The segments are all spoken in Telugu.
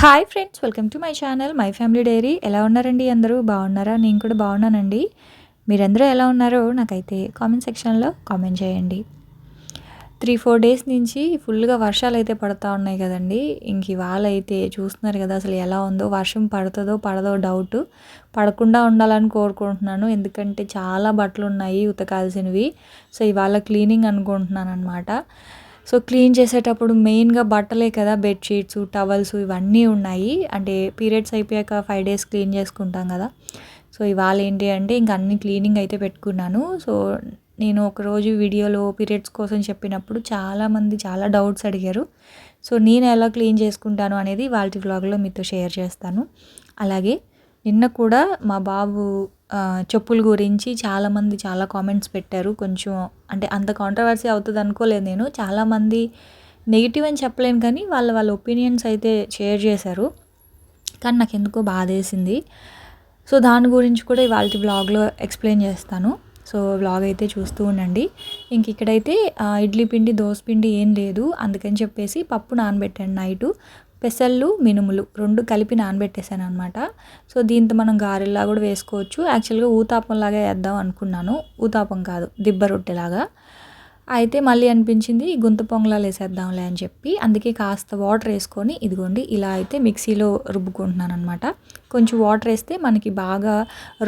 Hi friends welcome to my channel my family diary ఎలా ఉన్నారండి అందరూ? బాగున్నారా? నేను కూడా బాగున్నానండి. మీరందరూ ఎలా ఉన్నారో నాకైతే కామెంట్ సెక్షన్లో కామెంట్ చేయండి. త్రీ ఫోర్ డేస్ నుంచి ఫుల్గా వర్షాలు అయితే పడుతూ ఉన్నాయి కదండి. ఇంక ఇవాళ అయితే చూస్తున్నారు కదా అసలు ఎలా ఉందో వర్షం పడుతుందో పడదో డౌట్ పడకుండా ఉండాలని కోరుకుంటున్నాను. ఎందుకంటే చాలా బట్టలు ఉన్నాయి ఉతకాల్సినవి. సో ఇవాళ క్లీనింగ్ అనుకుంటున్నాను అనమాట సో క్లీన్ చేసేటప్పుడు మెయిన్గా బట్టలే కదా బెడ్షీట్స్ టవల్స్ ఇవన్నీ ఉన్నాయి. అంటే పీరియడ్స్ అయిపోయాక ఫైవ్ డేస్ క్లీన్ చేసుకుంటాం కదా. సో ఇవాళ ఏంటి అంటే ఇంక అన్ని క్లీనింగ్ అయితే పెట్టుకున్నాను. సో నేను ఒకరోజు వీడియోలో పీరియడ్స్ కోసం చెప్పినప్పుడు చాలామంది చాలా డౌట్స్ అడిగారు. సో నేను ఎలా క్లీన్ చేసుకుంటాను అనేది వాళ్ళ వ్లాగ్లో మీతో షేర్ చేస్తాను. అలాగే నిన్న కూడా మా బాబు చెప్పుల గురించి చాలామంది చాలా కామెంట్స్ పెట్టారు. కొంచెం అంటే అంత కాంట్రవర్సీ అవుతుంది అనుకోలేదు నేను. చాలామంది నెగిటివ్ అని చెప్పలేను కానీ వాళ్ళ వాళ్ళ ఒపీనియన్స్ అయితే షేర్ చేశారు. కానీ నాకు ఎందుకో బాధేసింది. సో దాని గురించి కూడా ఇవాళ బ్లాగ్లో ఎక్స్ప్లెయిన్ చేస్తాను. సో బ్లాగ్ అయితే చూస్తూ ఉండండి. ఇంక ఇక్కడైతే ఇడ్లీ పిండి దోశ పిండి ఏం లేదు. అందుకని చెప్పేసి పప్పు నానబెట్టాను నైటు. పెసళ్ళు మినుములు రెండు కలిపి నానబెట్టేశాను అనమాట సో దీంతో మనం గారెల్లా కూడా వేసుకోవచ్చు. యాక్చువల్గా ఊతాపంలాగా వేద్దాం అనుకున్నాను. ఊతాపం కాదు దిబ్బ రొట్టెలాగా. అయితే మళ్ళీ అనిపించింది గుంత పొంగలాలు వేసేద్దాంలే అని చెప్పి. అందుకే కాస్త వాటర్ వేసుకొని ఇదిగోండి ఇలా అయితే మిక్సీలో రుబ్బుకుంటున్నాను అనమాట కొంచెం వాటర్ వేస్తే మనకి బాగా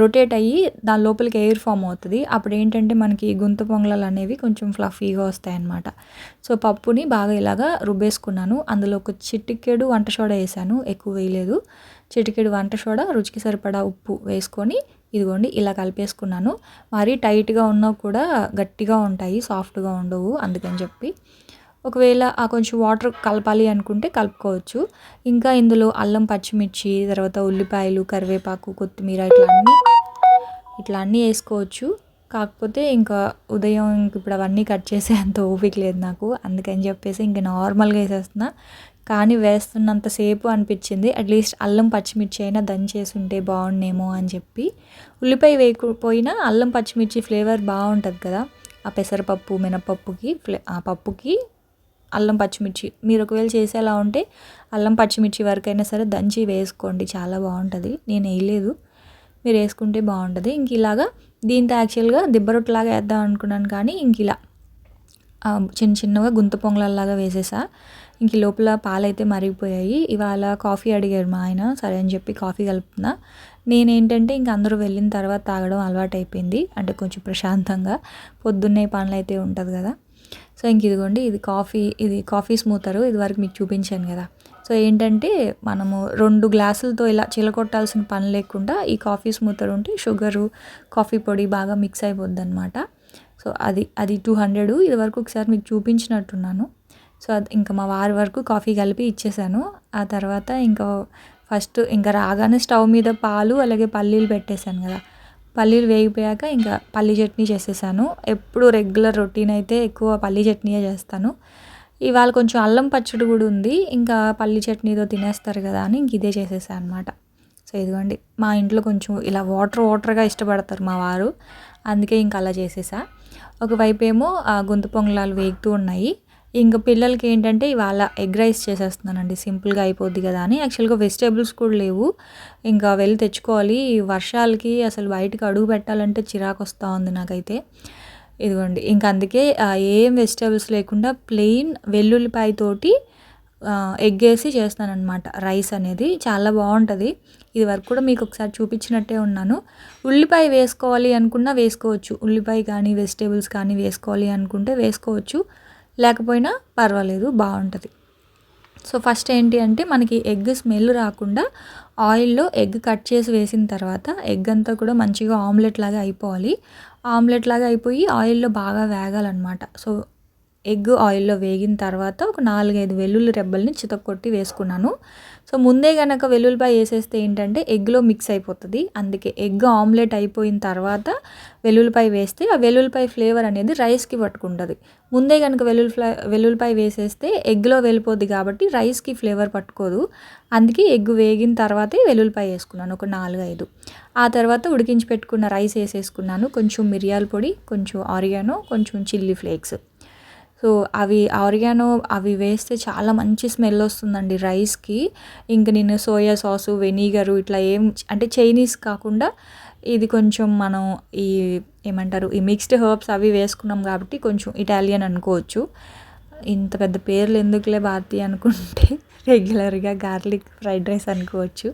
రొటేట్ అయ్యి దాని లోపలికి ఎయిర్ ఫామ్ అవుతుంది. అప్పుడు ఏంటంటే మనకి గుంత పొంగలాలు అనేవి కొంచెం ఫ్లఫీగా వస్తాయన్నమాట. సో పప్పుని బాగా ఇలాగా రుబ్బేసుకున్నాను. అందులో ఒక చిటికెడు వంట సోడా వేసాను. ఎక్కువ వేయలేదు. చిటికెడు వంట సోడా రుచికి సరిపడా ఉప్పు వేసుకొని ఇదిగోండి ఇలా కలిపేసుకున్నాను. మరీ టైట్గా ఉన్నా కూడా గట్టిగా ఉంటాయి సాఫ్ట్గా ఉండవు అందుకని చెప్పి. ఒకవేళ ఆ కొంచెం వాటర్ కలపాలి అనుకుంటే కలుపుకోవచ్చు. ఇంకా ఇందులో అల్లం పచ్చిమిర్చి తర్వాత ఉల్లిపాయలు కరివేపాకు కొత్తిమీర ఇట్లా అన్నీ ఇట్లా అన్నీ వేసుకోవచ్చు. కాకపోతే ఇంకా ఉదయం ఇంక ఇప్పుడు అవన్నీ కట్ చేసే అంత ఓపిక లేదు నాకు. అందుకని చెప్పేసి ఇంక నార్మల్గా వేసేస్తున్నా. కానీ వేస్తున్నంతసేపు అనిపించింది. అట్లీస్ట్ అల్లం పచ్చిమిర్చి అయినా దంచేసి ఉంటే బాగుండేమో అని చెప్పి. ఉల్లిపాయ వేయకపోయినా అల్లం పచ్చిమిర్చి ఫ్లేవర్ బాగుంటుంది కదా. ఆ పెసరపప్పు మినపప్పుకి ఫ్లే ఆ పప్పుకి అల్లం పచ్చిమిర్చి. మీరు ఒకవేళ చేసేలా ఉంటే అల్లం పచ్చిమిర్చి వరకైనా సరే దంచి వేసుకోండి. చాలా బాగుంటుంది. నేను వేయలేదు. మీరు వేసుకుంటే బాగుంటుంది. ఇంక ఇలాగా దీంతో యాక్చువల్గా దిబ్బరొట్టలాగా వేద్దాం అనుకున్నాను కానీ ఇంక ఇలా చిన్న చిన్నగా గుంత పొంగలాల్లాగా వేసేసా. ఇంక లోపల పాలైతే మరిగిపోయాయి. ఇవాళ కాఫీ అడిగారు మా ఆయన. సరే అని చెప్పి కాఫీ కలుపుతున్నా. నేనేంటంటే ఇంక అందరూ వెళ్ళిన తర్వాత తాగడం అలవాటు అయిపోయింది అంటే కొంచెం ప్రశాంతంగా. పొద్దున్నే పనులు అయితే ఉంటుంది కదా. సో ఇంక ఇదిగోండి ఇది కాఫీ ఇది కాఫీ స్మూతరు. ఇది వరకు మీకు చూపించాను కదా. సో ఏంటంటే మనము రెండు గ్లాసులతో ఇలా చిలకొట్టాల్సిన పని లేకుండా ఈ కాఫీ స్మూతర్ ఉంటే షుగరు కాఫీ పొడి బాగా మిక్స్ అయిపోద్ది అనమాట సో అది అది టూ హండ్రెడ్ ఇది వరకు ఒకసారి మీకు చూపించినట్టున్నాను. సో అది ఇంకా మా వారి వరకు కాఫీ కలిపి ఇచ్చేసాను. ఆ తర్వాత ఇంకా ఫస్ట్ ఇంకా రాగానే స్టవ్ మీద పాలు అలాగే పల్లీలు పెట్టేశాను కదా. పల్లీలు వేగిపోయాక ఇంకా పల్లీ చట్నీ చేసేసాను. ఎప్పుడు రెగ్యులర్ రొటీన్ అయితే ఎక్కువ పల్లీ చట్నీయే చేస్తాను. ఇవాళ కొంచెం అల్లం పచ్చడి కూడా ఉంది. ఇంకా పల్లీ చట్నీతో తినేస్తారు కదా అని ఇంక ఇదే చేసేసాను అనమాట సో ఇదిగోండి మా ఇంట్లో కొంచెం ఇలా వాటర్ వాటర్గా ఇష్టపడతారు మా వారు. అందుకే ఇంకా అలా చేసేసా. ఒకవైపు ఏమో ఆ గుంత పొంగలాలు వేగుతూ ఉన్నాయి. ఇంకా పిల్లలకి ఏంటంటే ఇవాళ ఎగ్ రైస్ చేసేస్తున్నానండి. సింపుల్గా అయిపోద్ది కదా అని. యాక్చువల్గా వెజిటేబుల్స్ కూడా లేవు. ఇంకా వెళ్ళి తెచ్చుకోవాలి. వర్షాలకి అసలు బయటకు అడుగు పెట్టాలంటే చిరాకు వస్తూ ఉంది నాకైతే. ఇదిగోండి. ఇంకా అందుకే ఏం వెజిటేబుల్స్ లేకుండా ప్లెయిన్ వెల్లుల్లిపాయతోటి ఎగ్ వేసి చేస్తానన్నమాట. రైస్ అనేది చాలా బాగుంటుంది. ఇది వరకు కూడా మీకు ఒకసారి చూపించినట్టే ఉన్నాను. ఉల్లిపాయ వేసుకోవాలి అనుకున్నా వేసుకోవచ్చు. ఉల్లిపాయ కానీ వెజిటేబుల్స్ కానీ వేసుకోవాలి అనుకుంటే వేసుకోవచ్చు. లేకపోయినా పర్వాలేదు బాగుంటుంది. సో ఫస్ట్ ఏంటి అంటే మనకి ఎగ్ స్మెల్ రాకుండా ఆయిల్లో ఎగ్ కట్ చేసి వేసిన తర్వాత ఎగ్ అంతా కూడా మంచిగా ఆమ్లెట్ లాగా అయిపోవాలి. ఆమ్లెట్ లాగా అయిపోయి ఆయిల్లో బాగా వేగాలన్నమాట. సో ఎగ్ ఆయిల్లో వేగిన తర్వాత ఒక నాలుగైదు వెల్లుల్లి రెబ్బల్ని చితక్కొట్టి వేసుకున్నాను. సో ముందే కనుక వెల్లుల్లిపాయ వేసేస్తే ఏంటంటే ఎగ్లో మిక్స్ అయిపోతుంది. అందుకే ఎగ్ ఆమ్లెట్ అయిపోయిన తర్వాత వెల్లుల్లిపాయ వేస్తే ఆ వెల్లుల్లిపాయ ఫ్లేవర్ అనేది రైస్కి పట్టుకుంటుంది. ముందే కనుక వెల్లుల్లి వెల్లుల్లిపాయ వేసేస్తే ఎగ్లో వెళ్ళిపోద్ది కాబట్టి రైస్కి ఫ్లేవర్ పట్టుకోదు. అందుకే ఎగ్ వేగిన తర్వాతే వెల్లుల్లిపాయ వేసుకున్నాను ఒక నాలుగు ఐదు ఆ తర్వాత ఉడికించి పెట్టుకున్న రైస్ వేసేసుకున్నాను. కొంచెం మిరియాల పొడి కొంచెం ఆరిగానో కొంచెం చిల్లీ ఫ్లేక్స్. సో అవి ఆరిగానో అవి వేస్తే చాలా మంచి స్మెల్ వస్తుందండి రైస్కి. ఇంక నేను సోయా సాసు వెనిగరు ఇట్లా ఏం అంటే చైనీస్ కాకుండా ఇది కొంచెం మనం ఈ ఏమంటారు ఈ మిక్స్డ్ హర్బ్స్ అవి వేసుకున్నాం కాబట్టి కొంచెం ఇటాలియన్ అనుకోవచ్చు. ఇంత పెద్ద పేర్లు ఎందుకులే భారతి అనుకుంటే రెగ్యులర్గా గార్లిక్ ఫ్రైడ్ రైస్ అనుకోవచ్చు.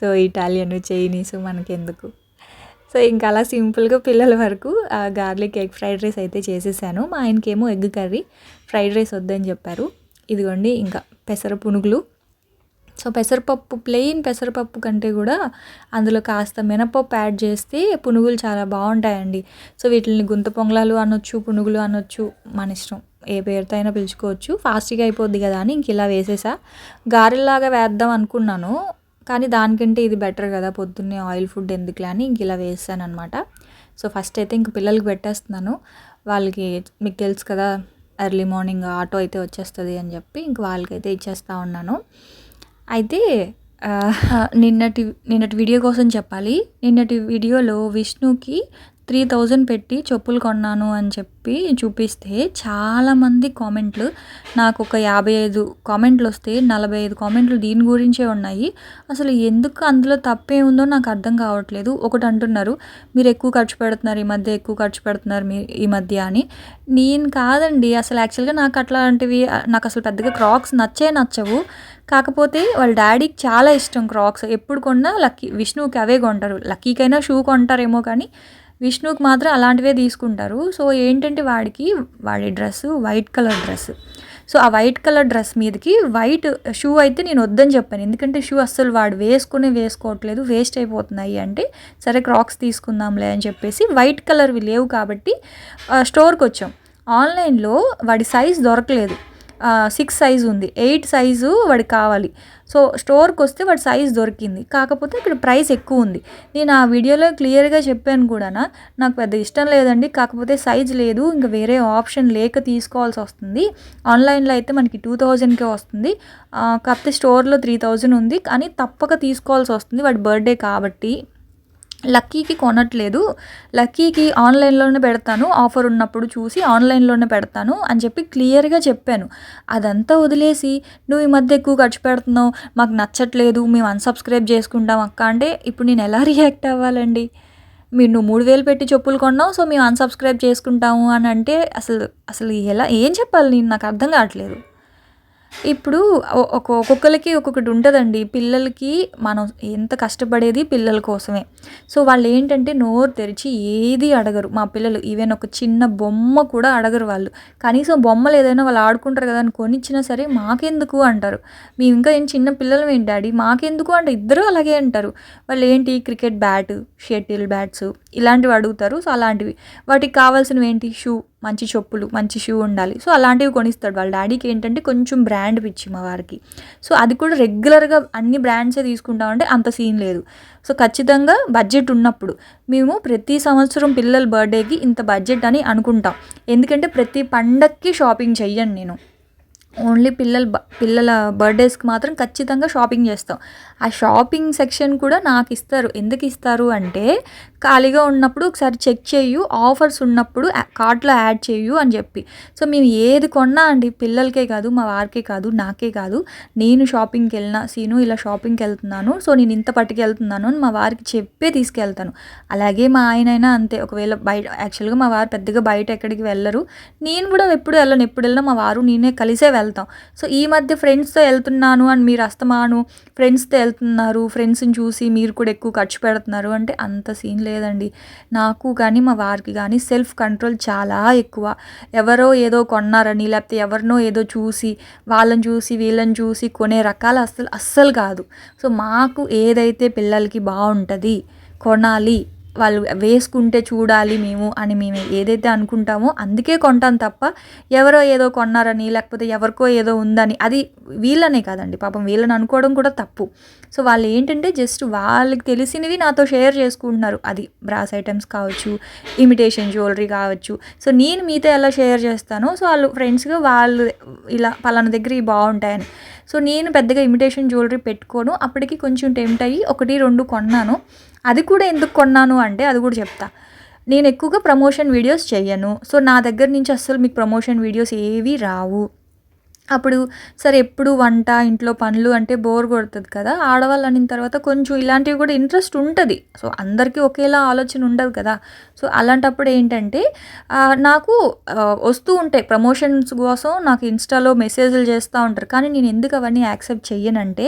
సో ఇటాలియన్ చైనీస్ మనకెందుకు? సో ఇంకా అలా సింపుల్గా పిల్లల వరకు గార్లిక్ ఎగ్ ఫ్రైడ్ రైస్ అయితే చేసేసాను. మా ఆయనకేమో ఎగ్ కర్రీ ఫ్రైడ్ రైస్ వద్దని చెప్పారు. ఇదిగోండి ఇంకా పెసర పునుగులు. సో పెసరపప్పు ప్లెయిన్ పెసరపప్పు కంటే కూడా అందులో కాస్త మినపప్పు యాడ్ చేస్తే పునుగులు చాలా బాగుంటాయండి. సో వీటిని గుంత పొంగలాలు అనొచ్చు పునుగులు అనొచ్చు మన ఇష్టం. ఏ పేరుతో అయినా పిలుచుకోవచ్చు. ఫాస్ట్గా అయిపోద్ది కదా అని ఇంక ఇలా వేసేసా. గారెల్లాగా వేద్దాం అనుకున్నాను. కానీ దానికంటే ఇది బెటర్ కదా పొద్దున్నే ఆయిల్ ఫుడ్ ఎందుకులే అని ఇంక ఇలా వేసాను అనమాట సో ఫస్ట్ అయితే ఇంక పిల్లలకి పెట్టేస్తున్నాను. వాళ్ళకి మీకు తెలుసు కదా ఎర్లీ మార్నింగ్ ఆటో అయితే వచ్చేస్తుంది అని చెప్పి ఇంక వాళ్ళకైతే ఇచ్చేస్తూ ఉన్నాను. అయితే నిన్నటి నిన్నటి వీడియో కోసం చెప్పాలి. నిన్నటి వీడియోలో విష్ణుకి త్రీ థౌజండ్ పెట్టి చెప్పులు కొన్నాను అని చెప్పి చూపిస్తే చాలామంది కామెంట్లు. నాకు ఒక యాభై ఐదు కామెంట్లు వస్తే నలభై ఐదు కామెంట్లు దీని గురించే ఉన్నాయి. అసలు ఎందుకు అందులో తప్పే ఉందో నాకు అర్థం కావట్లేదు. ఒకటి అంటున్నారు మీరు ఎక్కువ ఖర్చు పెడుతున్నారు ఈ మధ్య ఎక్కువ ఖర్చు పెడుతున్నారు మీ ఈ మధ్య అని. నేను కాదండి అసలు యాక్చువల్గా నాకు అట్లాంటివి నాకు అసలు పెద్దగా క్రాక్స్ నచ్చే నచ్చవు. కాకపోతే వాళ్ళ డాడీకి చాలా ఇష్టం క్రాక్స్. ఎప్పుడు కొన్నా లక్కీ విష్ణువుకి అవే కొంటారు. లక్కీకైనా షూ కొంటారేమో కానీ విష్ణుకి మాత్రం అలాంటివే తీసుకుంటారు. సో ఏంటంటే వాడికి వాడి dress white colour dress. So ఆ వైట్ కలర్ డ్రెస్ మీదకి వైట్ షూ అయితే నేను వద్దని చెప్పాను. ఎందుకంటే షూ అస్సలు వాడు వేసుకునే వేసుకోవట్లేదు. వేస్ట్ అయిపోతున్నాయి అంటే సరే క్రాక్స్ తీసుకుందాంలే అని చెప్పేసి వైట్ కలర్వి లేవు కాబట్టి స్టోర్కి వచ్చాం. ఆన్లైన్లో వాడి సైజ్ దొరకలేదు. సిక్స్ సైజ్ ఉంది. ఎయిట్ సైజు వాడికి కావాలి. సో స్టోర్కి వస్తే వాడి సైజ్ దొరికింది. కాకపోతే ఇక్కడ ప్రైస్ ఎక్కువ ఉంది. నేను ఆ వీడియోలో క్లియర్గా చెప్పాను కూడా నాకు పెద్ద ఇష్టం లేదండి. కాకపోతే సైజ్ లేదు. ఇంకా వేరే ఆప్షన్ లేక తీసుకోవాల్సి వస్తుంది. ఆన్లైన్లో అయితే మనకి టూ థౌజండ్కే వస్తుంది. కాకపోతే స్టోర్లో త్రీ థౌజండ్ ఉంది. కానీ తప్పక తీసుకోవాల్సి వస్తుంది వాడి బర్త్డే కాబట్టి. లక్కీకి కొనట్లేదు. లక్కీకి ఆన్లైన్లోనే పెడతాను. ఆఫర్ ఉన్నప్పుడు చూసి ఆన్లైన్లోనే పెడతాను అని చెప్పి క్లియర్గా చెప్పాను. అదంతా వదిలేసి నువ్వు ఈ మధ్య ఎక్కువ ఖర్చు పెడుతున్నావు. మాకు నచ్చట్లేదు. మేము అన్సబ్స్క్రైబ్ చేసుకుంటాం అక్క అంటే ఇప్పుడు నేను ఎలా రియాక్ట్ అవ్వాలండి? మీరు నువ్వు మూడు వేలు పెట్టి చెప్పులు కొన్నావు. సో మేము అన్సబ్స్క్రైబ్ చేసుకుంటాము అని అంటే అసలు అసలు ఎలా ఏం చెప్పాలి నేను? నాకు అర్థం కావట్లేదు. ఇప్పుడు ఒక్కొక్కరికి ఒక్కొక్కటి ఉంటుందండి. పిల్లలకి మనం ఎంత కష్టపడేది పిల్లల కోసమే. సో వాళ్ళు ఏంటంటే నోరు తెరిచి ఏది అడగరు. మా పిల్లలు ఈవెన్ ఒక చిన్న బొమ్మ కూడా అడగరు వాళ్ళు. కనీసం బొమ్మలు ఏదైనా వాళ్ళు ఆడుకుంటారు కదా అని కొనిచ్చినా సరే మాకెందుకు అంటారు. మేము ఇంకా ఏం చిన్న పిల్లలు ఏంటి డాడీ? మాకెందుకు అంటే ఇద్దరు అలాగే అంటారు. వాళ్ళు ఏంటి క్రికెట్ బ్యాట్ షటిల్ బ్యాట్స్ ఇలాంటివి అడుగుతారు. సో అలాంటివి. వాటికి కావాల్సినవి ఏంటి? షూ. మంచి చెప్పులు మంచి షూ ఉండాలి. సో అలాంటివి కొనిస్తాడు. వాళ్ళ డాడీకి ఏంటంటే కొంచెం బ్రాండ్ పిచ్చి మా వారికి. సో అది కూడా రెగ్యులర్గా అన్ని బ్రాండ్సే తీసుకుంటామంటే అంత సీన్ లేదు. సో ఖచ్చితంగా బడ్జెట్ ఉన్నప్పుడు మేము ప్రతి సంవత్సరం పిల్లల బర్త్డేకి ఇంత బడ్జెట్ అని అనుకుంటాం. ఎందుకంటే ప్రతి పండక్కి షాపింగ్ చెయ్యను నేను. ఓన్లీ పిల్లల పిల్లల బర్త్డేస్కి మాత్రం ఖచ్చితంగా షాపింగ్ చేస్తాం. ఆ షాపింగ్ సెక్షన్ కూడా నాకు ఇస్తారు. ఎందుకు ఇస్తారు అంటే ఖాళీగా ఉన్నప్పుడు ఒకసారి చెక్ చేయు ఆఫర్స్ ఉన్నప్పుడు కార్ట్లో యాడ్ చేయు అని చెప్పి. సో మేము ఏది కొన్నా అండి పిల్లలకే కాదు మా వారికే కాదు నాకే కాదు నేను షాపింగ్కి వెళ్ళిన సీను ఇలా షాపింగ్కి వెళ్తున్నాను సో నేను ఇంత పట్టుకెళ్తున్నాను అని మా వారికి చెప్పే తీసుకెళ్తాను. అలాగే మా ఆయన అంతే. ఒకవేళ బయట యాక్చువల్గా మా వారు పెద్దగా బయట ఎక్కడికి వెళ్ళరు. నేను కూడా ఎప్పుడు వెళ్ళను. ఎప్పుడు వెళ్ళినా మా వారు నేనే కలిసే వెళ్తాం. సో ఈ మధ్య ఫ్రెండ్స్తో వెళ్తున్నాను అని మీరు అస్తమాను ఫ్రెండ్స్తో వెళ్తున్నారు ఫ్రెండ్స్ని చూసి మీరు కూడా ఎక్కువ ఖర్చు పెడుతున్నారు అంటే అంత సీన్ లేదండి. నాకు కానీ మా వారికి కానీ సెల్ఫ్ కంట్రోల్ చాలా ఎక్కువ. ఎవరో ఏదో కొన్నారని లేకపోతే ఎవరినో ఏదో చూసి వాళ్ళని చూసి వీళ్ళని చూసి కొనే రకాలు అస్సలు అస్సలు కాదు. సో మాకు ఏదైతే పిల్లలకి బాగుంటుంది కొనాలి వాళ్ళు వేసుకుంటే చూడాలి మేము అని మేము ఏదైతే అనుకుంటామో అందుకే కొంటాం తప్ప ఎవరో ఏదో కొన్నారని లేకపోతే ఎవరికో ఏదో ఉందని అది వీళ్ళనే కాదండి. పాపం వీళ్ళని అనుకోవడం కూడా తప్పు. సో వాళ్ళు ఏంటంటే జస్ట్ వాళ్ళకి తెలిసినవి నాతో షేర్ చేసుకుంటున్నారు. అది బ్రాస్ ఐటమ్స్ కావచ్చు ఇమిటేషన్ జ్యువెలరీ కావచ్చు. సో నేను మీతో ఎలా షేర్ చేస్తానో సో వాళ్ళు ఫ్రెండ్స్గా వాళ్ళు ఇలా పలానా దగ్గర ఇవి బాగుంటాయని. సో నేను పెద్దగా ఇమిటేషన్ జ్యువెలరీ పెట్టుకోను. అప్పటికి కొంచెం టెంప్ట్ అయ్యి ఒకటి రెండు కొన్నాను. అది కూడా ఎందుకు కొన్నాను అంటే అది కూడా చెప్తా. నేను ఎక్కువగా ప్రమోషన్ వీడియోస్ చెయ్యను. సో నా దగ్గర నుంచి అస్సలు మీకు ప్రమోషన్ వీడియోస్ ఏవి రావు. అప్పుడు సరే ఎప్పుడు వంట ఇంట్లో పనులు అంటే బోర్ కొడుతుంది కదా ఆడవాళ్ళు అనిన తర్వాత కొంచెం ఇలాంటివి కూడా ఇంట్రెస్ట్ ఉంటుంది. సో అందరికీ ఒకేలా ఆలోచన ఉండదు కదా. సో అలాంటప్పుడు ఏంటంటే నాకు వస్తూ ఉంటాయి ప్రమోషన్స్ కోసం నాకు ఇన్స్టాలో మెసేజ్లు చేస్తూ ఉంటారు. కానీ నేను ఎందుకు అవన్నీ యాక్సెప్ట్ చెయ్యనంటే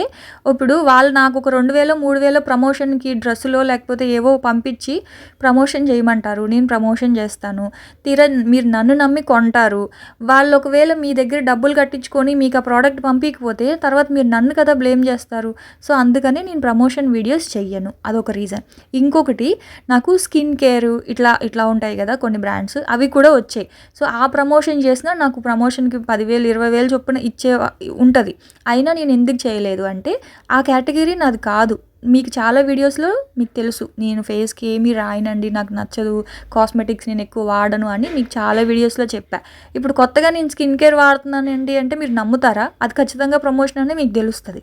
ఇప్పుడు వాళ్ళు నాకు ఒక రెండు వేలు మూడు వేల ప్రమోషన్కి డ్రెస్సులో లేకపోతే ఏవో పంపించి ప్రమోషన్ చేయమంటారు. నేను ప్రమోషన్ చేస్తాను. తీరా మీరు నన్ను నమ్మి కొంటారు. వాళ్ళు ఒకవేళ మీ దగ్గర డబ్బులు కట్టించు కట్టించుకొని మీకు ఆ ప్రోడక్ట్ పంపించకపోతే తర్వాత మీరు నన్ను కదా బ్లేమ్ చేస్తారు. సో అందుకని నేను ప్రమోషన్ వీడియోస్ చెయ్యను. అదొక రీజన్ ఇంకొకటి నాకు స్కిన్ కేర్ ఇట్లా ఇట్లా ఉంటాయి కదా కొన్ని బ్రాండ్స్ అవి కూడా వచ్చాయి. సో ఆ ప్రమోషన్ చేసినా నాకు ప్రమోషన్కి పదివేలు ఇరవై వేలు చొప్పున ఇచ్చే ఉంటుంది. అయినా నేను ఎందుకు చేయలేదు అంటే ఆ కేటగిరీ నాది కాదు. మీకు చాలా వీడియోస్లో మీకు తెలుసు. నేను ఫేస్కి ఏమీ రాయనండి నాకు నచ్చదు కాస్మెటిక్స్ నేను ఎక్కువ వాడను అని మీకు చాలా వీడియోస్లో చెప్పా. ఇప్పుడు కొత్తగా నేను స్కిన్ కేర్ వాడుతున్నానండి అంటే మీరు నమ్ముతారా? అది ఖచ్చితంగా ప్రమోషన్ అనేది మీకు తెలుస్తుంది.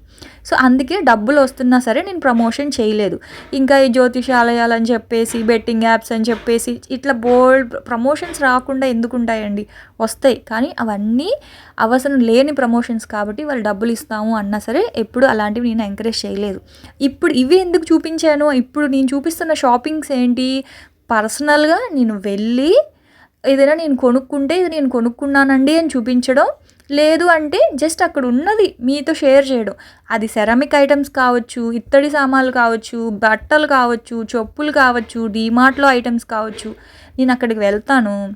సో అందుకే డబ్బులు వస్తున్నా సరే నేను ప్రమోషన్ చేయలేదు. ఇంకా ఈ జ్యోతిషాలయాలు అని చెప్పేసి బెట్టింగ్ యాప్స్ అని చెప్పేసి ఇట్లా బోల్డ్ ప్రమోషన్స్ రాకుండా ఎందుకు ఉంటాయండి వస్తాయి. కానీ అవన్నీ అవసరం లేని ప్రమోషన్స్ కాబట్టి వాళ్ళు డబ్బులు ఇస్తాము అన్నా సరే ఎప్పుడు అలాంటివి నేను ఎంకరేజ్ చేయలేదు. ఇప్పుడు ఇవి ఎందుకు చూపించాను? ఇప్పుడు నేను చూపిస్తున్న షాపింగ్స్ ఏంటి? పర్సనల్గా నేను వెళ్ళి ఏదైనా నేను కొనుక్కుంటే ఇది నేను కొనుక్కున్నానండి అని చూపించడం లేదు అంటే జస్ట్ అక్కడ ఉన్నది మీతో షేర్ చేయడం. అది సెరామిక్ ఐటమ్స్ కావచ్చు ఇత్తడి సామాన్లు కావచ్చు బట్టలు కావచ్చు చెప్పులు కావచ్చు డీమార్ట్లో ఐటమ్స్ కావచ్చు. నేను అక్కడికి వెళ్తాను.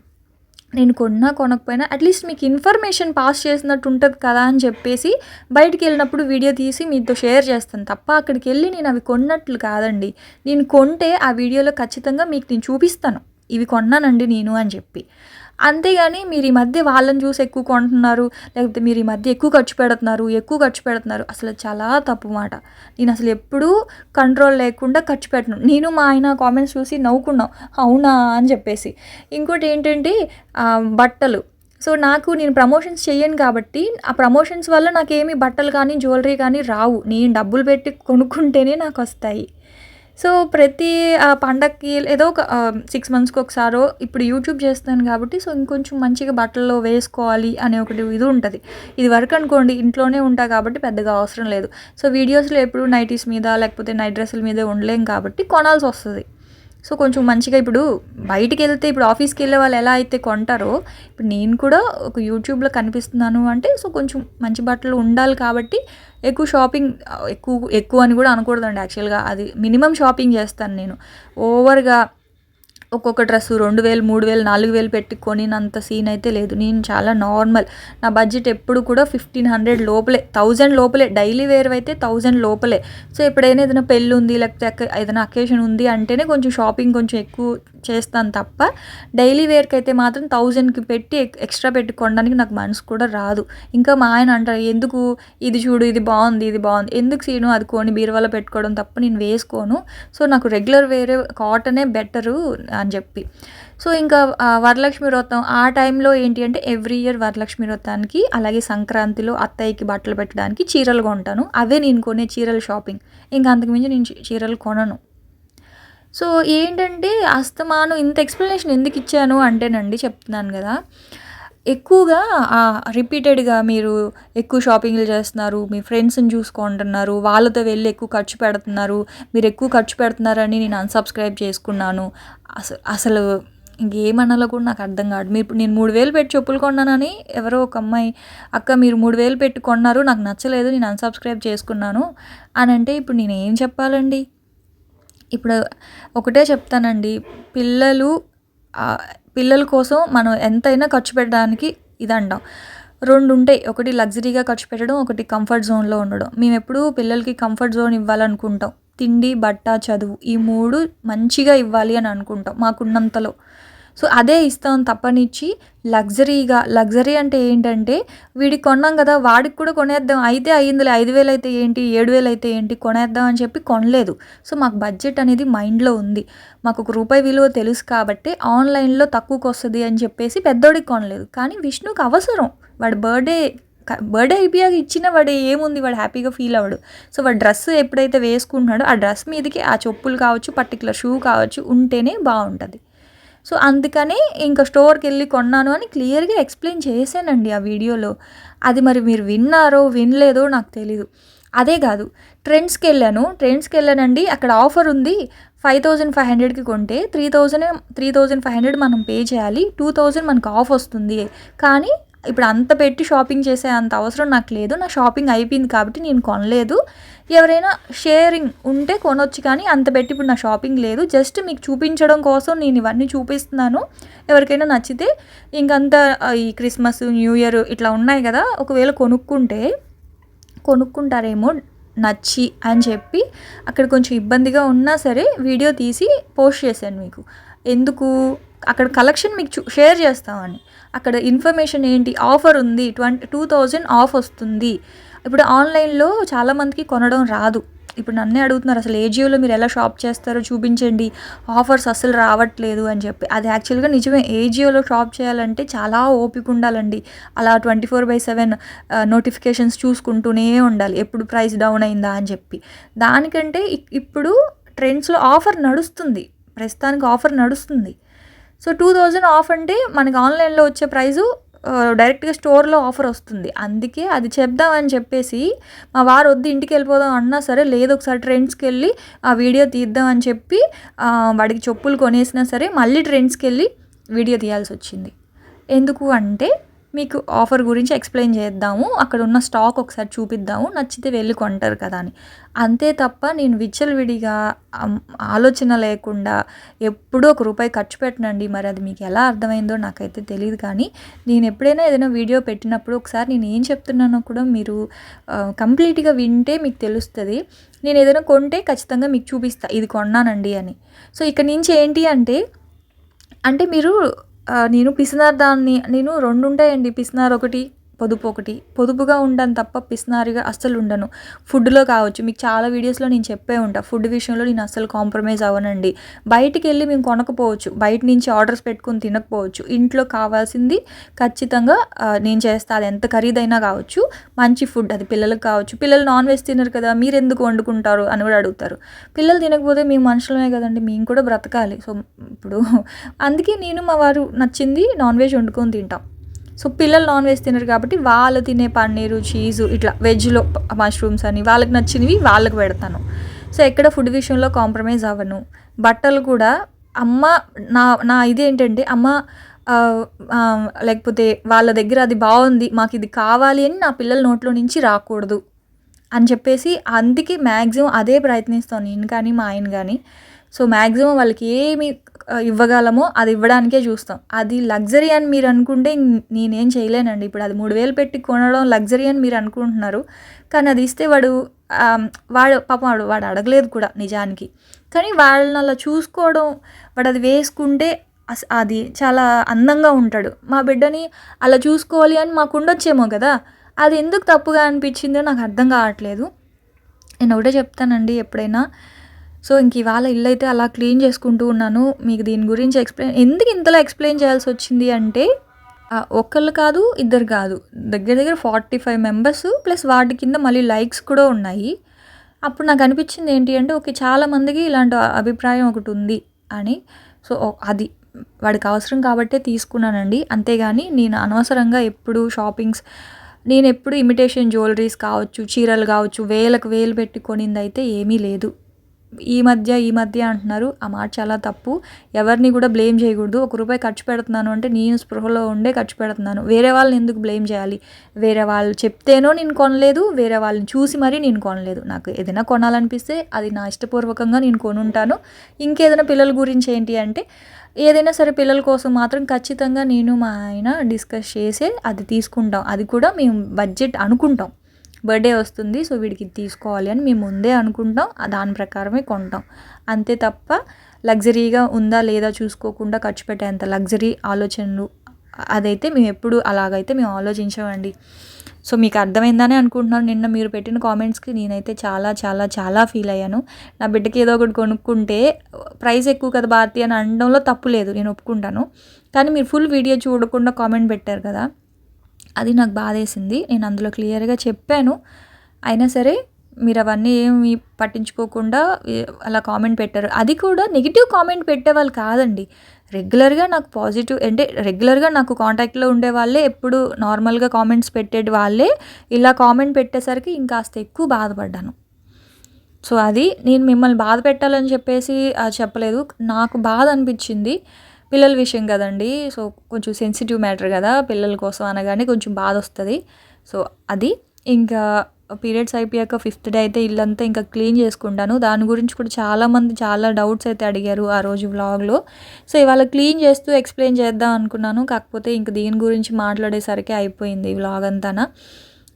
నేను కొన్నా కొనకపోయినా అట్లీస్ట్ మీకు ఇన్ఫర్మేషన్ పాస్ చేసినట్టు ఉంటుంది కదా అని చెప్పేసి బయటికి వెళ్ళినప్పుడు వీడియో తీసి మీతో షేర్ చేస్తాను. తప్ప అక్కడికి వెళ్ళి నేను అవి కొన్నట్లు కాదండి. నేను కొంటే ఆ వీడియోలో ఖచ్చితంగా మీకు నేను చూపిస్తాను. ఇవి కొన్నానండి నేను అని చెప్పి. అంతేగాని మీరు ఈ మధ్య వాళ్ళని చూసి ఎక్కువ కొంటున్నారు లేకపోతే మీరు ఈ మధ్య ఎక్కువ ఖర్చు పెడుతున్నారు ఎక్కువ ఖర్చు పెడుతున్నారు అసలు చాలా తప్పు మాట. నేను అసలు ఎప్పుడూ కంట్రోల్ లేకుండా ఖర్చు పెట్టను. నేను మా ఆయన కామెంట్స్ చూసి నవ్వుకున్నాం అవునా అని చెప్పేసి. ఇంకోటి ఏంటంటే బట్టలు. సో నాకు నేను ప్రమోషన్స్ చేయను కాబట్టి ఆ ప్రమోషన్స్ వల్ల నాకేమి బట్టలు కానీ జ్యువెలరీ కానీ రావు. నేను డబ్బులు పెట్టి కొనుక్కుంటేనే నాకు వస్తాయి. సో ప్రతి ఆ, పండక్కి ఏదో ఒక సిక్స్ మంత్స్కి ఒకసారో ఇప్పుడు యూట్యూబ్ చేస్తాను కాబట్టి సో ఇంకొంచెం మంచిగా బట్టల్లో వేసుకోవాలి అనే ఒకటి ఇది ఉంటుంది. ఇది వరకు అనుకోండి ఇంట్లోనే ఉంటా కాబట్టి పెద్దగా అవసరం లేదు. సో వీడియోస్లో ఎప్పుడు నైటీస్ మీద లేకపోతే నైట్ డ్రెస్సుల మీద ఉండలేం కాబట్టి కొనాల్సి వస్తుంది. సో కొంచెం మంచిగా ఇప్పుడు బయటికి వెళ్తే ఇప్పుడు ఆఫీస్కి వెళ్ళే వాళ్ళు ఎలా అయితే కొంటారో ఇప్పుడు నేను కూడా ఒక యూట్యూబ్లో కనిపిస్తున్నాను అంటే సో కొంచెం మంచి బట్టలు ఉండాలి కాబట్టి ఎక్కువ షాపింగ్ ఎక్కువ ఎక్కువ అని కూడా అనకూడదండి యాక్చువల్గా. అది మినిమం షాపింగ్ చేస్తాను నేను. ఓవర్గా ఒక్కొక్క డ్రెస్సు రెండు వేలు మూడు వేలు నాలుగు వేలు పెట్టి కొనినంత సీన్ అయితే లేదు. నేను చాలా నార్మల్ నా బడ్జెట్ ఎప్పుడు కూడా ఫిఫ్టీన్ హండ్రెడ్ లోపలే థౌజండ్ లోపలే. డైలీ వేర్ అయితే థౌజండ్ లోపలే. సో ఎప్పుడైనా ఏదైనా పెళ్ళి ఉంది లేకపోతే ఏదైనా అకేషన్ ఉంది అంటేనే కొంచెం షాపింగ్ కొంచెం ఎక్కువ చేస్తాను తప్ప డైలీ వేర్కి అయితే మాత్రం థౌజండ్కి పెట్టి ఎక్స్ట్రా పెట్టుకోవడానికి నాకు మనసు కూడా రాదు. ఇంకా మా ఆయన అంటారు ఎందుకు? ఇది చూడు ఇది బాగుంది ఇది బాగుంది. ఎందుకు సీను అది కొని బీరువాలో పెట్టుకోవడం తప్ప నేను వేసుకోను. సో నాకు రెగ్యులర్ వేరే కాటనే బెటరు అని చెప్పి. సో ఇంకా వరలక్ష్మి వ్రతం ఆ టైంలో ఏంటి అంటే ఎవ్రీ ఇయర్ వరలక్ష్మి వ్రతానికి అలాగే సంక్రాంతిలో అత్తయ్యకి బట్టలు పెట్టడానికి చీరలు కొంటాను. అవే నేను కొనే చీరల షాపింగ్. ఇంకా అంతకుమించి నేను చీరలు కొనను. సో ఏంటంటే అస్తమాను ఇంత ఎక్స్ప్లెనేషన్ ఎందుకు ఇచ్చాను అంటేనండి చెప్తున్నాను కదా. ఎక్కువగా రిపీటెడ్గా మీరు ఎక్కువ షాపింగ్లు చేస్తున్నారు మీ ఫ్రెండ్స్ని చూసుకుంటున్నారు వాళ్ళతో వెళ్ళి ఎక్కువ ఖర్చు పెడుతున్నారు మీరు ఎక్కువ ఖర్చు పెడుతున్నారని నేను అన్సబ్స్క్రైబ్ చేసుకున్నాను. అసలు అసలు ఇంకేమనాలో కూడా నాకు అర్థం కాదు. మీరు నేను మూడు వేలు పెట్టి చెప్పులు కొన్నానని ఎవరో ఒక అమ్మాయి అక్క మీరు మూడు వేలు పెట్టి కొన్నారు నాకు నచ్చలేదు నేను అన్సబ్స్క్రైబ్ చేసుకున్నాను. అని అంటే ఇప్పుడు నేను ఏం చెప్పాలండి? ఇప్పుడు ఒకటే చెప్తానండి. పిల్లలు పిల్లల కోసం మనం ఎంతైనా ఖర్చు పెట్టడానికి ఇది అంటాం రెండు ఉంటాయి. ఒకటి లగ్జరీగా ఖర్చు పెట్టడం ఒకటి కంఫర్ట్ జోన్లో ఉండడం. మేము ఎప్పుడూ పిల్లలకి కంఫర్ట్ జోన్ ఇవ్వాలనుకుంటాం. తిండి బట్ట చదువు ఈ మూడు మంచిగా ఇవ్వాలి అని అనుకుంటాం. మాకున్నంతలో. సో అదే ఇస్తాం తప్పనిచ్చి. లగ్జరీగా లగ్జరీ అంటే ఏంటంటే వీడికి కొన్నాం కదా వాడికి కూడా కొనేద్దాం. అయితే అయ్యిందిలే ఐదు వేలు అయితే ఏంటి ఏడు వేలు అయితే ఏంటి కొనేద్దాం అని చెప్పి కొనలేదు. సో మాకు బడ్జెట్ అనేది మైండ్లో ఉంది. మాకు ఒక రూపాయి విలువ తెలుసు కాబట్టి ఆన్లైన్లో తక్కువకి వస్తుంది అని చెప్పేసి పెద్దోడికి కొనలేదు. కానీ విష్ణుకి అవసరం. వాడి బర్త్డే బర్త్డే అయిపోయాక ఇచ్చిన వాడు ఏముంది? వాడు హ్యాపీగా ఫీల్ అవ్వడు. సో వాడు డ్రెస్ ఎప్పుడైతే వేసుకుంటున్నాడో ఆ డ్రెస్ మీదకి ఆ చెప్పులు కావచ్చు పర్టికులర్ షూ కావచ్చు ఉంటేనే బాగుంటుంది. సో అందుకని ఇంకా స్టోర్కి వెళ్ళి కొన్నాను అని క్లియర్గా ఎక్స్ప్లెయిన్ చేశానండి ఆ వీడియోలో. అది మరి మీరు విన్నారో వినలేదో నాకు తెలీదు. అదే కాదు ట్రెండ్స్కి వెళ్ళాను ట్రెండ్స్కి వెళ్ళానండి అక్కడ ఆఫర్ ఉంది. ఫైవ్ థౌజండ్ ఫైవ్ హండ్రెడ్కి కొంటే three thousand three thousand five hundred మనం పే చేయాలి. టూ థౌజండ్ మనకు ఆఫ్ వస్తుంది. కానీ ఇప్పుడు అంత పెట్టి షాపింగ్ చేసే అంత అవసరం నాకు లేదు. నా షాపింగ్ అయిపోయింది కాబట్టి నేను కొనలేదు. ఎవరైనా షేరింగ్ ఉంటే కొనొచ్చు కానీ అంత పెట్టి ఇప్పుడు నా షాపింగ్ లేదు. జస్ట్ మీకు చూపించడం కోసం నేను ఇవన్నీ చూపిస్తున్నాను. ఎవరికైనా నచ్చితే ఇంకంతా ఈ క్రిస్మస్ న్యూ ఇయర్ ఇట్లా ఉన్నాయి కదా ఒకవేళ కొనుక్కుంటే కొనుక్కుంటారేమో నచ్చి అని చెప్పి అక్కడ కొంచెం ఇబ్బందిగా ఉన్నా సరే వీడియో తీసి పోస్ట్ చేశాను మీకు. ఎందుకు? అక్కడ కలెక్షన్ మీకు చూ షేర్ చేస్తామని. అక్కడ ఇన్ఫర్మేషన్ ఏంటి? ఆఫర్ ఉంది. ట్వంటీ టూ థౌజండ్ ఆఫ్ వస్తుంది. ఇప్పుడు ఆన్లైన్లో చాలామందికి కొనడం రాదు. ఇప్పుడు నన్నే అడుగుతున్నారు అసలు ఏజియోలో మీరు ఎలా షాప్ చేస్తారో చూపించండి. ఆఫర్స్ అసలు రావట్లేదు అని చెప్పి. అది యాక్చువల్గా నిజమే. ఏజియోలో షాప్ చేయాలంటే చాలా ఓపిక ఉండాలండి. అలా twenty four by seven notifications చూసుకుంటూనే ఉండాలి. ఎప్పుడు ప్రైస్ డౌన్ అయిందా అని చెప్పి. దానికంటే ఇప్పుడు ట్రెండ్స్లో ఆఫర్ నడుస్తుంది. ప్రస్తుతానికి ఆఫర్ నడుస్తుంది. సో టూ థౌజండ్ ఆఫ్ అంటే మనకి ఆన్లైన్లో వచ్చే ప్రైజు డైరెక్ట్గా స్టోర్లో ఆఫర్ వస్తుంది. అందుకే అది చెప్దామని చెప్పేసి మా వారు వద్దు ఇంటికి వెళ్ళిపోదాం అన్నా సరే లేదు ఒకసారి ట్రెండ్స్కి వెళ్ళి ఆ వీడియో తీద్దామని చెప్పి వాడికి చెప్పులు కొనేసినా సరే మళ్ళీ ట్రెండ్స్కి వెళ్ళి వీడియో తీయాల్సి వచ్చింది. ఎందుకు అంటే మీకు ఆఫర్ గురించి ఎక్స్ప్లెయిన్ చేద్దాము. అక్కడ ఉన్న స్టాక్ ఒకసారి చూపిద్దాము. నచ్చితే వెళ్ళి కొంటారు కదా అని. అంతే తప్ప నేను విచ్చలవిడిగా ఆలోచన లేకుండా ఎప్పుడూ ఒక రూపాయి ఖర్చు పెట్టనండి. మరి అది మీకు ఎలా అర్థమైందో నాకైతే తెలియదు కానీ నేను ఎప్పుడైనా ఏదైనా వీడియో పెట్టినప్పుడు ఒకసారి నేను ఏం చెప్తున్నానో కూడా మీరు కంప్లీట్గా వింటే మీకు తెలుస్తుంది. నేను ఏదైనా కొంటే ఖచ్చితంగా మీకు చూపిస్తా. ఇది కొన్నానండి అని. సో ఇక్కడ నుంచి ఏంటి అంటే అంటే మీరు నేను పిసినార్ దాన్ని నేను రెండు ఉంటాయండి పిసినార్ ఒకటి. పొదుపు ఒకటి. పొదుపుగా ఉండను తప్ప పిస్నారిగా అస్సలు ఉండను. ఫుడ్లో కావచ్చు. మీకు చాలా వీడియోస్లో నేను చెప్పే ఉంటా. ఫుడ్ విషయంలో నేను అస్సలు కాంప్రమైజ్ అవ్వనండి. బయటికి వెళ్ళి మేము కొనకపోవచ్చు. బయట నుంచి ఆర్డర్స్ పెట్టుకుని తినకపోవచ్చు. ఇంట్లో కావాల్సింది ఖచ్చితంగా నేను చేస్తా. అది ఎంత ఖరీదైనా కావచ్చు. మంచి ఫుడ్. అది పిల్లలకు కావచ్చు. పిల్లలు నాన్ వెజ్ తినరు కదా మీరు ఎందుకు వండుకుంటారు అని కూడా అడుగుతారు. పిల్లలు తినకపోతే మేము మనుషులమే కదండి. మేము కూడా బ్రతకాలి. సో ఇప్పుడు అందుకే నేను మా వారు నచ్చింది నాన్ వెజ్ వండుకొని తింటాం. సో పిల్లలు నాన్ వెజ్ తినరు కాబట్టి వాళ్ళు తినే పన్నీరు చీజు ఇట్లా వెజ్లో మష్రూమ్స్ అని వాళ్ళకి నచ్చినవి వాళ్ళకి పెడతాను. సో ఎక్కడ ఫుడ్ విషయంలో కాంప్రమైజ్ అవ్వను. బట్టలు కూడా అమ్మ నా నా ఇది ఏంటంటే అమ్మ లేకపోతే వాళ్ళ దగ్గర అది బాగుంది మాకు ఇది కావాలి అని నా పిల్లల నోట్లో నుంచి రాకూడదు అని చెప్పేసి అందుకే మ్యాక్సిమం అదే ప్రయత్నిస్తాను నేను కానీ మా ఆయన కానీ. సో మ్యాక్సిమం వాళ్ళకి ఏమి ఇవ్వగలమో అది ఇవ్వడానికే చూస్తాం. అది లగ్జరీ అని మీరు అనుకుంటే నేనేం చేయలేనండి. ఇప్పుడు అది మూడు వేలు పెట్టి కొనడం లగ్జరీ అని మీరు అనుకుంటున్నారు. కానీ అది ఇస్తే వాడు వాడు పాపం వాడు వాడు అడగలేదు కూడా నిజానికి. కానీ వాళ్ళని అలా చూసుకోవడం వాడు అది వేసుకుంటే అది చాలా అందంగా ఉంటాడు. మా బిడ్డని అలా చూసుకోవాలి అని మాకు ఉండొచ్చేమో కదా. అది ఎందుకు తప్పుగా అనిపించిందో నాకు అర్థం కావట్లేదు. నేను ఒకటే చెప్తానండి ఎప్పుడైనా సో ఇంక ఇవాళ ఇల్లు అయితే అలా క్లీన్ చేసుకుంటూ ఉన్నాను. మీకు దీని గురించి ఎక్స్ప్లెయిన్ ఎందుకు ఇంతలా ఎక్స్ప్లెయిన్ చేయాల్సి వచ్చింది అంటే ఒక్కళ్ళు కాదు ఇద్దరు కాదు. దగ్గర దగ్గర ఫార్టీ ఫైవ్ మెంబర్స్ ప్లస్ వాటి కింద మళ్ళీ లైక్స్ కూడా ఉన్నాయి. అప్పుడు నాకు అనిపించింది ఏంటి అంటే ఓకే చాలామందికి ఇలాంటి అభిప్రాయం ఒకటి ఉంది అని. సో అది. వాడికి అవసరం కాబట్టే తీసుకున్నానండి. అంతేగాని నేను అనవసరంగా ఎప్పుడు షాపింగ్స్ నేను ఎప్పుడు ఇమిటేషన్ జ్యువెలరీస్ కావచ్చు చీరలు కావచ్చు వేలకు వేలు పెట్టుకొనింది అయితే ఏమీ లేదు. ఈ మధ్య ఈ మధ్య అంటున్నారు. ఆ మాట చాలా తప్పు. ఎవరిని కూడా బ్లేమ్ చేయకూడదు. ఒక రూపాయి ఖర్చు పెడుతున్నాను అంటే నేను స్పృహలో ఉండే ఖర్చు పెడుతున్నాను. వేరే వాళ్ళని ఎందుకు బ్లేమ్ చేయాలి? వేరే వాళ్ళు చెప్తేనో నేను కొనలేదు. వేరే వాళ్ళని చూసి మరీ నేను కొనలేదు. నాకు ఏదైనా కొనాలనిపిస్తే అది నా ఇష్టపూర్వకంగా నేను కొనుంటాను. ఇంకేదైనా పిల్లల గురించి ఏంటి అంటే ఏదైనా సరే పిల్లల కోసం మాత్రం ఖచ్చితంగా నేను మా ఆయన డిస్కస్ చేసే అది తీసుకుంటాం. అది కూడా మేము బడ్జెట్ అనుకుంటాం. బర్త్డే వస్తుంది సో వీడికి తీసుకోవాలి అని మేము ముందే అనుకుంటాం దాని ప్రకారమే కొంటాం. అంతే తప్ప లగ్జరీగా ఉందా లేదా చూసుకోకుండా ఖర్చు పెట్టేంత లగ్జరీ ఆలోచనలు అదైతే మేము ఎప్పుడు అలాగైతే మేము ఆలోచించమండి. సో మీకు అర్థమైందని అనుకుంటున్నాను. నిన్న మీరు పెట్టిన కామెంట్స్కి నేనైతే చాలా చాలా చాలా ఫీల్ అయ్యాను. నా బిడ్డకి ఏదో ఒకటి కొనుక్కుంటే ప్రైస్ ఎక్కువ కదా భారతి అని అనడంలో తప్పు లేదు నేను ఒప్పుకుంటాను. కానీ మీరు ఫుల్ వీడియో చూడకుండా కామెంట్ పెట్టారు కదా. అది నాకు బాధేసింది. నేను అందులో క్లియర్గా చెప్పాను. అయినా సరే మీరు అవన్నీ ఏమి పట్టించుకోకుండా అలా కామెంట్ పెట్టారు. అది కూడా నెగిటివ్ కామెంట్ పెట్టే వాళ్ళు కాదండి. రెగ్యులర్గా నాకు పాజిటివ్ అంటే రెగ్యులర్గా నాకు కాంటాక్ట్లో ఉండే వాళ్ళే ఎప్పుడు నార్మల్గా కామెంట్స్ పెట్టేటి వాళ్ళే. ఇలా కామెంట్ పెట్టేసరికి ఇంకాస్త ఎక్కువ బాధపడ్డాను. సో అది నేను మిమ్మల్ని బాధ పెట్టాలని చెప్పేసి చెప్పలేదు. నాకు బాధ అనిపించింది. పిల్లల విషయం కదండి. సో కొంచెం సెన్సిటివ్ మ్యాటర్ కదా పిల్లల కోసం అనగానే కొంచెం బాధ వస్తుంది. సో అది. ఇంకా పీరియడ్స్ అయిపోయాక ఫిఫ్త్ డే అయితే ఇల్లంతా ఇంకా క్లీన్ చేసుకుంటాను. దాని గురించి కూడా చాలామంది చాలా డౌట్స్ అయితే అడిగారు ఆ రోజు వ్లాగ్లో సో ఇవాళ క్లీన్ చేస్తూ ఎక్స్ప్లెయిన్ చేద్దాం అనుకున్నాను. కాకపోతే ఇంక దీని గురించి మాట్లాడేసరికి అయిపోయింది వ్లాగ్ అంతానా.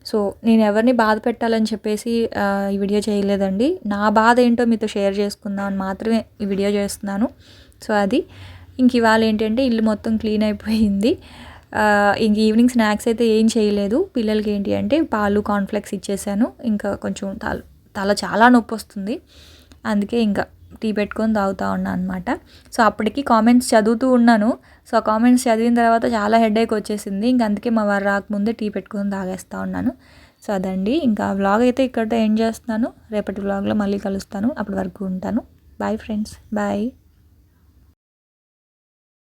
సో నేను ఎవరిని బాధ పెట్టాలని చెప్పేసి ఈ వీడియో చేయలేదండి. నా బాధ ఏంటో మీతో షేర్ చేసుకుందామని మాత్రమే ఈ వీడియో చేస్తున్నాను. సో అది. ఇంక ఇవాళ ఏంటంటే ఇల్లు మొత్తం క్లీన్ అయిపోయింది. ఇంక ఈవినింగ్ స్నాక్స్ అయితే ఏం చేయలేదు. పిల్లలకి ఏంటి అంటే పాలు కాన్ఫ్లెక్స్ ఇచ్చేసాను. ఇంకా కొంచెం తల తల చాలా నొప్పి వస్తుంది. అందుకే ఇంకా టీ పెట్టుకొని తాగుతూ ఉన్నాను అనమాట సో అప్పటికి కామెంట్స్ చదువుతూ ఉన్నాను. సో ఆ కామెంట్స్ చదివిన తర్వాత చాలా హెడేక్ వచ్చేసింది. ఇంక అందుకే మా వారు రాకముందే టీ పెట్టుకొని తాగేస్తూ ఉన్నాను. సో అదండి. ఇంకా వ్లాగ్ అయితే ఇక్కడ ఎండ్ చేస్తున్నాను. రేపటి వ్లాగ్లో మళ్ళీ కలుస్తాను. అప్పటి వరకు ఉంటాను. Bye friends bye